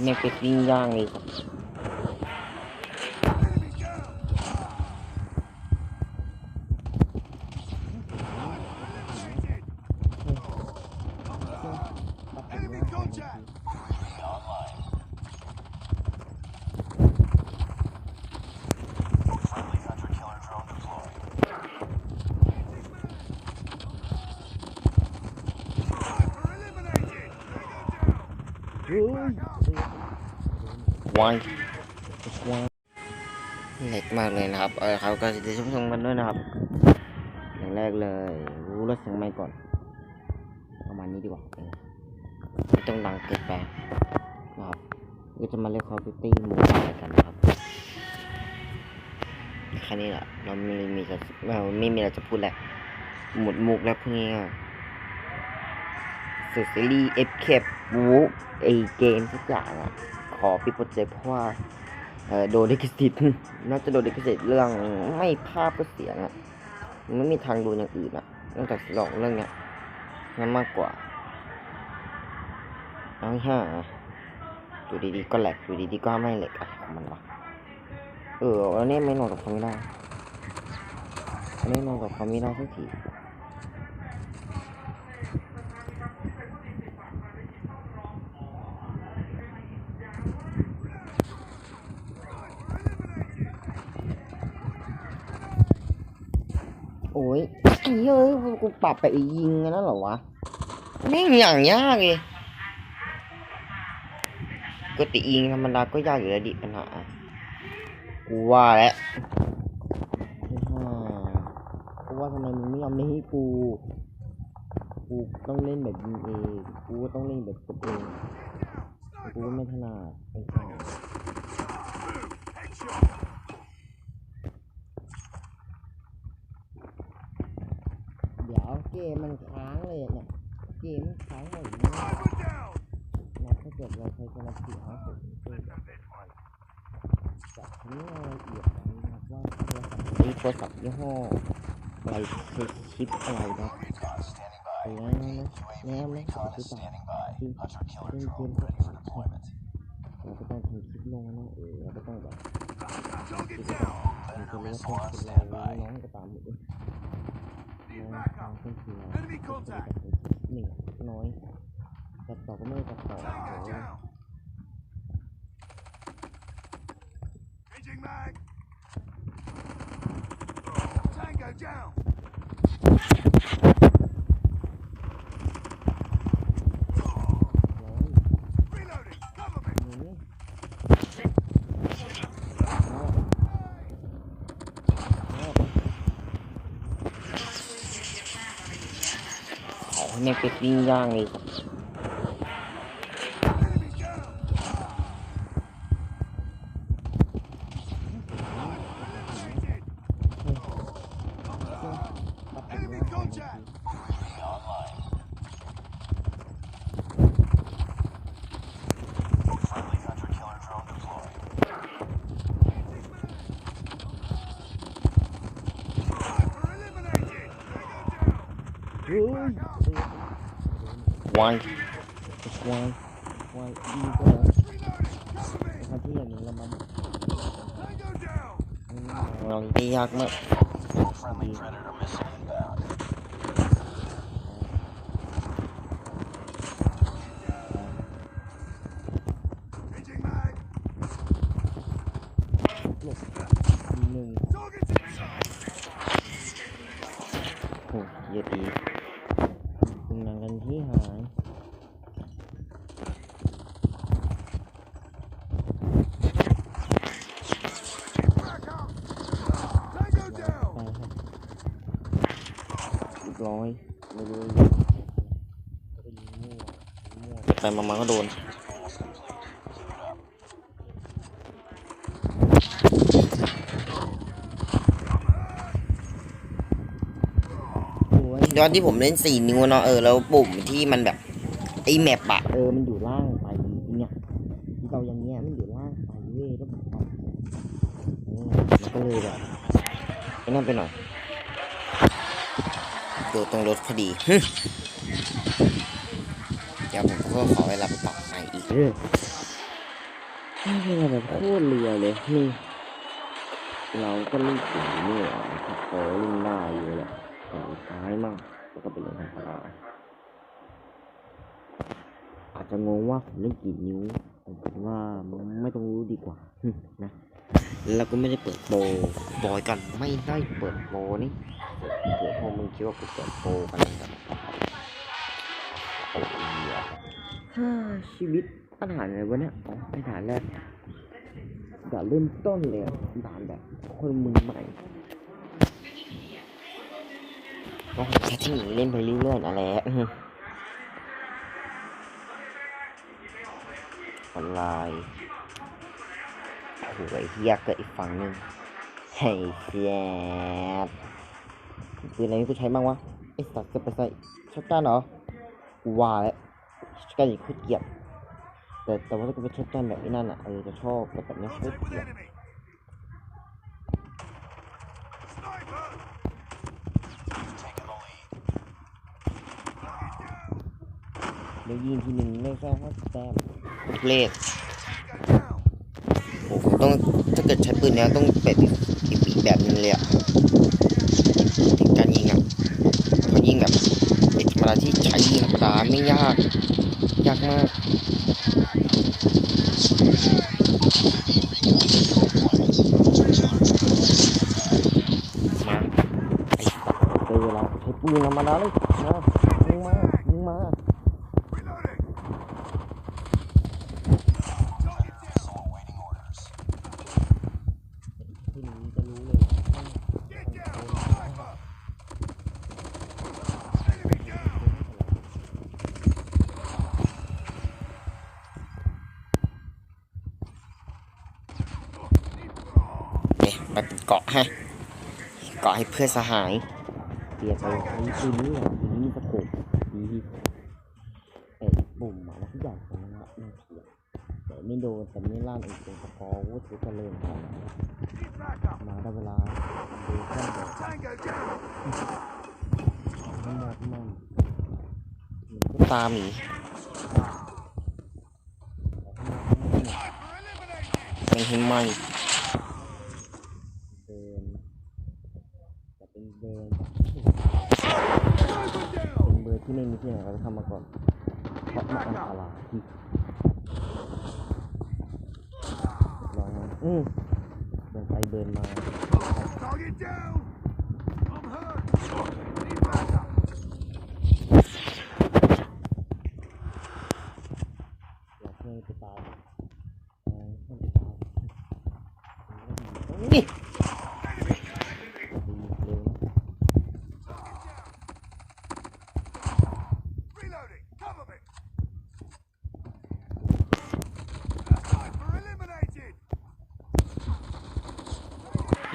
ให้แม่เป็ดปิ้งย่างเลยครับ วายวายเล็กมากเลยนะครับ เออครับก็จะชมชมกันด้วยนะครับอย่างแรกเลยรู้รถเสียงไมค์ก่อนประมาณนี้ดีกว่าไม่ต้องดังเกินไปนะครับก็จะมาเล่นคอมพิวตี้มูฟกันนะครับแค่นี้แหละเราไม่มีจะเราไม่มีอะไรจะพูดแหละหมดมุกแล้วพวกนี้ก็ สุดซีรีส์เอฟเคปบูไอเกมทุกอย่างอะขอปิดโปรเจกต์เพราะว่าโดนดิคสิทธิ์น่าจะโดนดิคสิทธิ์เรื่องไม่ภาพก็เสียงอะไม่มีทางดูอย่างอื่นอะนอกจากลองเรื่องเนี้ยนั่นมากกว่าเอาห้าอยู่ดีๆก็แหลกอยู่ดีๆก็ไม่แหลกอะไรของมันวะเอออันนี้ไม่นอนกับเขาไม่ได้อันนี้นอนกับเขาไม่ได้สักที โอ้ยไอ้เฮ้ยกูปรับไปยิงกันแล้วเหรอวะแม่อย่างยากเลยปกติยิงธรรมดาก็ยากอยู่แล้วดิปัญหากูว่าแล้วฮ่ากูว่าทำไมมึงไม่ยอมเล่นให้กู กูต้องเล่นแบบยิงเอง กูต้องเล่นแบบกดเอง กูไม่ถนัดไอ้ห่เดี๋ยวเกมมันค้างเลยเนี่ย เกมค้างหมดเลยนะถ้าเกิดเราใช้สมาธิเอาผมเองจากนี้รายละเอียดนะครับว่าโทรศัพท์ยี่ห้ออะไรใช้ชิปอะไรนะแล้วแล้วผมจะต่างที่เล่นเกมก็อ่านแชทเราก็ต้องทำคลิปลงนะเออเราก็ต้องทำเป็นเรื่องเป็นเกมหมดเลยน้องทางเพื่อน คือเราก็จะแบบหนึ่งน้อยตัดต่อก็ไม่ได้ตัดต่อโอ้ย Changing mag. Tango down. ขอให้แม่งไปปิ้งย่างเลยค รับ Enemy down. Enemy contact. เฮ้ยวายวายวายดีกว่านะครับที่อย่างนี้ละมัน Tango down. เราได้ยากมากดี Changing mag. หลบหนึ่ง Target's inside. โอ้เยอะดีคุณนังกันที่หาย Back up. Tango ไป down. ครับเรียบร้อยไม่รู้จะไปยิงมั่วมั่ว ไปมามาก็โดนตอนที่ผมเล่นสี่นิ้วเนาะเออแล้วปุ่มที่มันแบบไอ้แมปอะเออมันอยู่ล่างไปเนี่ยที่เราอย่างเงี้ยมันอยู่ล่างไปเว้ยแล้วผมปรับเออมันก็เลยแบบไอ้นั่นไปหน่อยโดดตรงรถพอดีฮึเดี๋ยวผม ก็ขอเวลาไปปรับใหม่อีกเออไม่เป็นไรแบบโคตรเรือเลยนี่เราก็เล่นสีนี่แหละนะครับโอ้เล่นได้อยู่แหละแต่ท้ายมากแล้วก็เป็นเรื่องธรรมดาอาจจะงงว่าผมเล่นกี่นิ้วผมคิดว่าไม่ต้องรู้ดีกว่านะแล้วก็ไม่ได้เปิดโปรบอยกันไม่ได้เปิดโปรนี่เผื่อพวกมึงคิดว่ากูเปิดโปรกันนะครับ ฮ่าชีวิตปัญหาอะไรวะเนี่ยอ๋อปัญหาแรกด่านเริ่มต้นเลยด่านแบบคนมือใหม่ก็แค่ที่หญิงเล่นไปเรื่อยๆนั่นแหละออนไลน์โอ้โหไอ้เฮียเกิดอีกฝั่งหนึ่งเฮ้เสียบปืนอะไรที่กูใช้บ้างวะไอ้สัตว์จะไปใส่ช็อตกันเหรอกูว่าแล้ว ช็อตกันอีกโคตรเกลียดแต่แต่ว่าถ้ากูเป็นช็อตกันแบบนี้นั่นอะเออจะชอบแต่แบบเนี้ยโคตร Contact เก with ลียด enemy. Sniper. ได้ยินทีหนึ่งได้แค่ห้าสิบแต้มเลข Tango down. โอ้โหต้องถ้าเกิดใช้ปืนเนี้ยต้องเป็นอีกอีกแบบนึงเลยอะถึงการยิงอะเพราะยิงแบบ เป็นธรรมดาที่ใช้ยิงธรรมดาไม่ยาก ยากมากมาไอ้สัตว์เจอเวลาใช้ปืนธรรมดาเลยมายิงมายิงมา Reloading. Target down. ที่นี้จะรู้เลย Get down. Sniper. Enemy down. เนี่ยไป เกาะให้เกาะให้เพื่อนสหายเปลี่ยนไปใช้ปืนนี้แหละปืนนี้มีสโคปดีที่สุดเตะปุ่มมาแล้วทุกอย่างตรงนั้นน่ะน่าเกลียดแต่ไม่โดนแต่ไม่ลั่นไอ้ตัวสกอร์ว่าถือเจริญพอ Need backup. มาได้เวลาดูขั้นแบบ Tango down. ทั้งหมดมันหนึ่งก็ตามหนีเป็นให้ไมเดินแต่เป็นเดิน Sniper down. เป็นเบอร์ ที่ไม่มีที่ไหนเราจะทำมาก่อนเพราะมันอันตรายลองนะอืมเดินไปเดินมา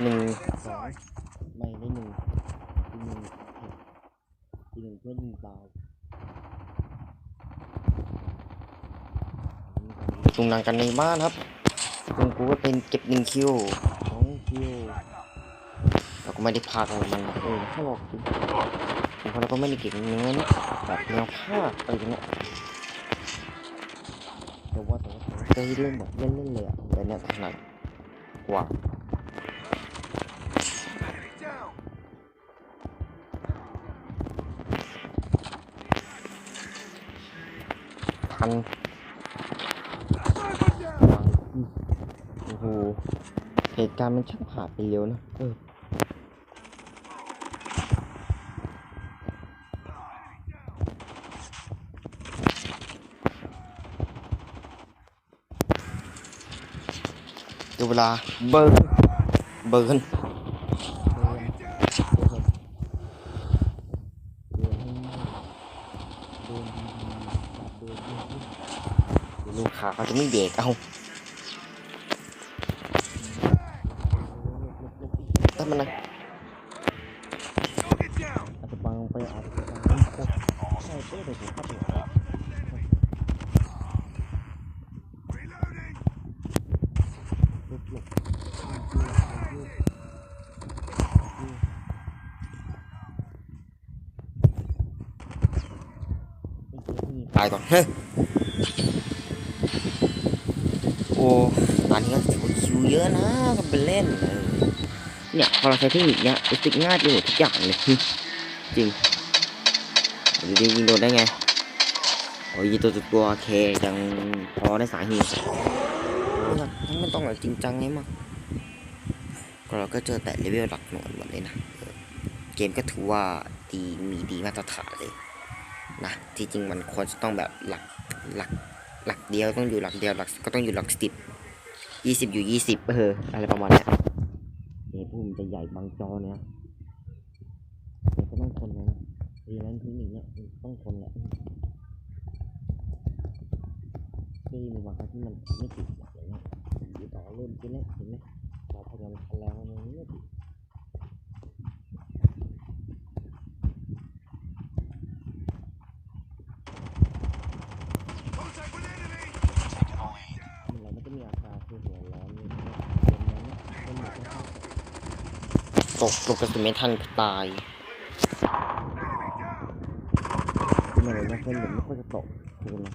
หนึ่ง Inside. ไม่ได้หนึ่งที่หนึ่งที่หนึ่งเพื่อนยิงตายจุงดังกันในบ้านครับจุงกูก็เป็นเก็บหนึ่งคิวสองคิวเราก็ไม่ได้พากอะไรมันเออแค่บอกจริงผมพอเราก็ไม่ได้เก่งเนื้อนะแบบแนวภาคอะไรอย่างเงี้ยแต่ว่าแต่ว่าแต่ว่าเคยเล่นแบบเล่นเล่นๆเลยอะแต่เนี่ยถนัดกว่า Enemy down. พันวางโอ้โหเหตุการณ์มันช่างผ่านไปเร็วนะเออเดี๋ยวเวลาเบิร์นเบิร์น ลูกค้าเขาจะไม่เบรกเอาถ้ามันนะ Target down. อาจจะบังไปอาจจะบังไปใช่เต้เดี๋ยวผมเข้าไป Reloading. ลุกหลบตายก่อนเฮ้ยโอ้ ตอนนี้ก็ถือว่าคิวเยอะนะก็ไปเล่นเนี่ยพอเราใช้เทคนิคเนี้ยรู้สึกง่ายไปหมดทุกอย่างเลยจริงดูดิยิงโดนได้ไงโอ้ยตัวตัวโอเคยังพอได้สาเหตุแบบไม่ต้องแบบจริงจังไงมั้งก็เราก็เจอแต่เลเวลหลักหน่วยหมดเลยนะเออเกมก็ถือว่าดีมีดีมาตรฐานเลยนะที่จริงมันควรจะต้องแบบหลักหลัก หลักเดียวต้องอยู่หลักเดียวหลักก็ต้องอยู่หลักสิบยี่สิบอยู่ยี่สิบเอออะไรประมาณเนี้ยเฮ้ยพุ่มจะใหญ่บางจอเนี่ยแต่ก็ต้องทนนะรีแลนทีหนึ่งเนี่ยต้องทนแหละที่มีบางครั้งที่มันไม่ติดอย่างเงี้ยี่ต่อเริ่มกินแล้วเห็นไหมต่อพยายามทะแล้วมันไม่ติด Contact with enemy! มันเราไม่ต้องมีอาการคือหัวร้อนนี่เป็นนั้นเนี่ยเป็นหมดแล้ว ตกตกกระสุนไม่ทันตายคือมันเลยนะเฟรมเรทไม่ค่อยจะตกคือนะ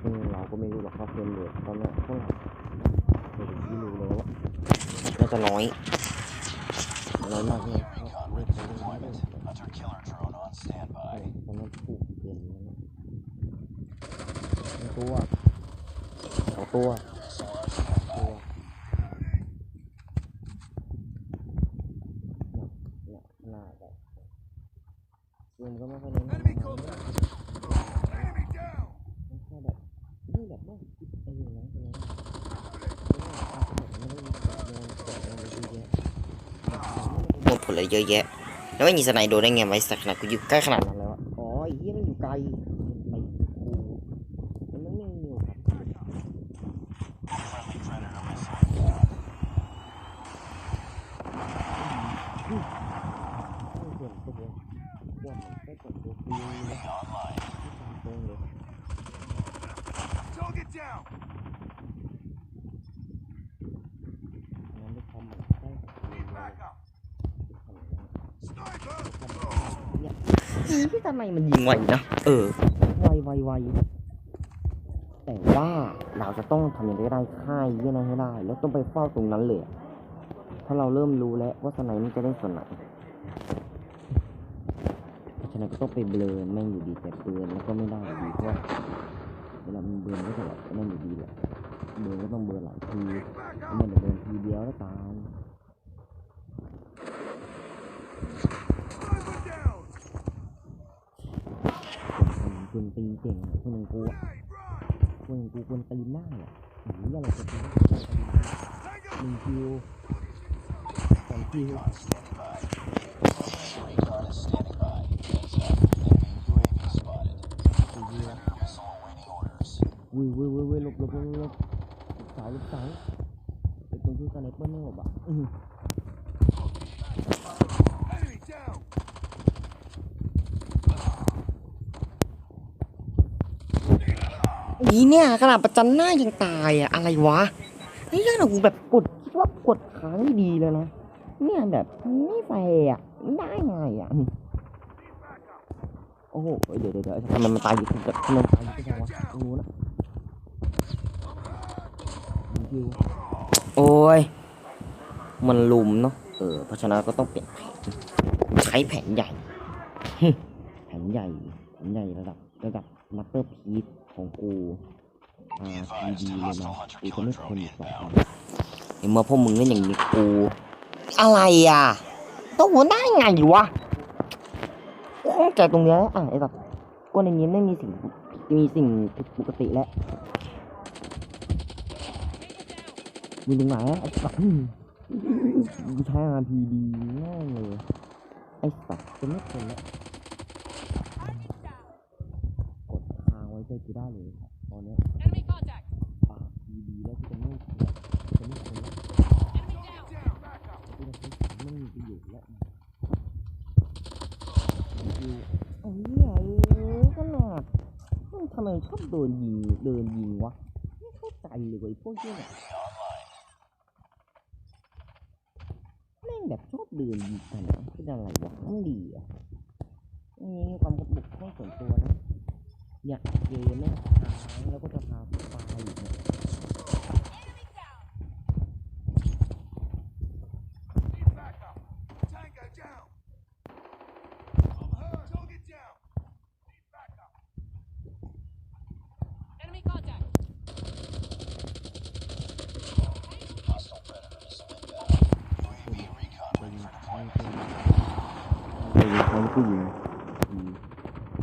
ซึ่งเราก็ไม่รู้หรอกว่าเฟรมเรทตอนเนี้ยเท่าไหร่ไม่รู้ที่รู้เลยว่าน่าจะน้อยน้อยมากเลยครับไม่เคยได้ยินเลย Hunter killer drone on standby. ตอนนั้นถูกเปลี่ยนแล้วนะตัวสองตัวตัวเนี่ยเนี่ยขนาดแบบเกมก็ไม่ค่อยเน้น Enemy contact! Enemy down! ไม่ใช่แบบนี่แบบว่าคิดไปอย่างนั้นไปเลยนะหมดผล เยอะแยะ แล้วไม่มีสไนโดได้ไงไว้สักขนาดกูอยู่ใกล้ขนาดนั้นแล้วอะอ๋อไอ้เหี้ยไม่อยู่ไกลไปกูมันไม่มีอยู่ครับ Friendly predator missile down. ไม่ส่วนตัวว่ามันแค่ส่วนตัวกูเลย Online. ตรงเลย Target down! งั้นด้วยความมันใกล้ Need backup! Sniper! ที่ทำไมมันยิงไวนะ เออ ไวไวไวแต่ว่าเราจะต้องทำอย่างไรได้ค่ายยี่นั้นให้ได้ แล้วต้องไปเฝ้าตรงนั้นเลยอะเพราเราเริ่มรู้แล้วว่าสไนมันจะได้ส่วนไหนเพราะฉะนั้นก็ต้องไปเบลอแม่งอยู่ดีแต่เบือนแล้วก็ไม่ได้อยู่ดีเพราะว่าเวลามันเบือนก็จะแบบนั่นอยู่ดีแหละเบือนก็ต้องเบือนหลายทีไม่ได้เดินทีเดียวแล้วตาย Sniper down! คนตีนเก่งคนหนึ่งกูคนหนึ่งกูคนตีนได้อะหรืออะไรจะตีน Tango! หนึ่งคิวสองคิว Recon is standing by. Heads up. Enemy UAV spotted. สี่คิวอะ Missile awaiting orders. วุ้ยวุ้ยวุ้ยวุ้ยหลบหลบหลบหลบสาหลบสาไอ้ตรงที่สไนเปอร์ไม่หลบอะอื้อหือ Enemy down! อีเนี่ยขนาดประจันหน้ายังตายอะอะไรวะไอ้เรื่องของกูแบบกดคิดว่ากดค้าไม่ดีเลยนะเนี่ยแบบไม่แฟร์อะได้ไงอะโอ้โหเดี๋ยวเดี๋ยวเดี๋ยวทำไมมันตายอยู่ที่ทำไมมันตายอยู่ที่ไหนวะตรงนู้นอะโอ้ยมันลุมเนาะเออเพราะฉะนั้นก็ต้องเปลี่ยนแผนใช้แผนใหญ่แผนใหญ่แผนใหญ่ระดับระดับมัตเตอร์พีซ ของกูอ่าทีดีเลยนะกูจะไม่ทนอีกต่อไปเห็นเมื่อพวกมึงเล่นอย่างนี้กู อะไรอะต้องหัวได้ไงวะกูข้องใจตรงเนี้ยอะไอ้แบบก็ในนี้ไม่มีสิ่งมีสิ่งผิดปกติแล้วมีตรงไหนอะไอ้สัตว์อืมกูใช้งานพีดีง่ายเลยไอ้สัตว์จะไม่ทนแล้วกดค้างไว้ใจ กูได้เลยครับตอนเนี้ย Enemy contact. ปากพีดีแล้วกูจะไม่จะไม่ทนแล้ว Enemy down. Down! Backup! กูจะใช้ไม่มีประโยชน์แล้วคือไอ้เหี้ยเอ้ยขนาดมันทำไมชอบโดนยิงเดินยิงวะไม่เข้าใจเลยเว้ยพวกเหี้ยเนี่ย Online. แม่งแบบชอบเดินยิงกันอะเป็นอะไรวะต้องดีอะอันนี้มีความกระบุกข้องส่วนตัวนะ เนี่ยเกมไม่หายแล้วก็จะพาไปอีกเนี่ยแล้วกูยิงอืม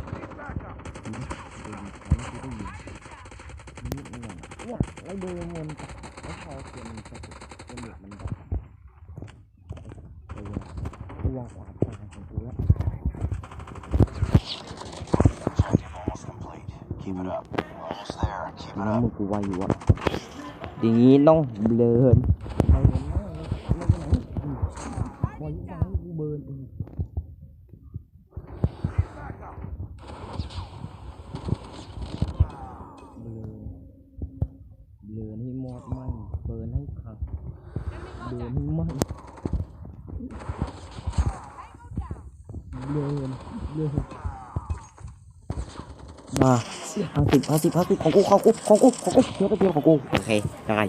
Need backup. นิดหน่อยเนี่ยแล้วเดินวนกลับแล้ว มันจะเคนเด็กมันดับไปเลยกูวางขวาตาของกูแล้ว Keep it up. Almost there. Keep it น้ำ up. มือกูไวอยู่อะอย่างนี้ต้องเบลน เบิร์นให้ไหมเบลอเบลอมาห้าสิบห้าสิบห้าสิบของกูของกูของกูของกูเพื่อไปเดียวของกูโอเคได้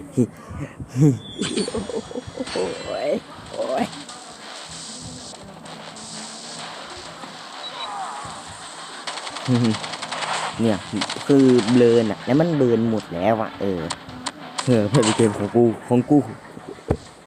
โอ้ยโอ้ยเนี่ยคือเบลอน่ะแล้วมันเบิร์นหมดแล้วอะเออเออเพื่อไปเกมของกูของกู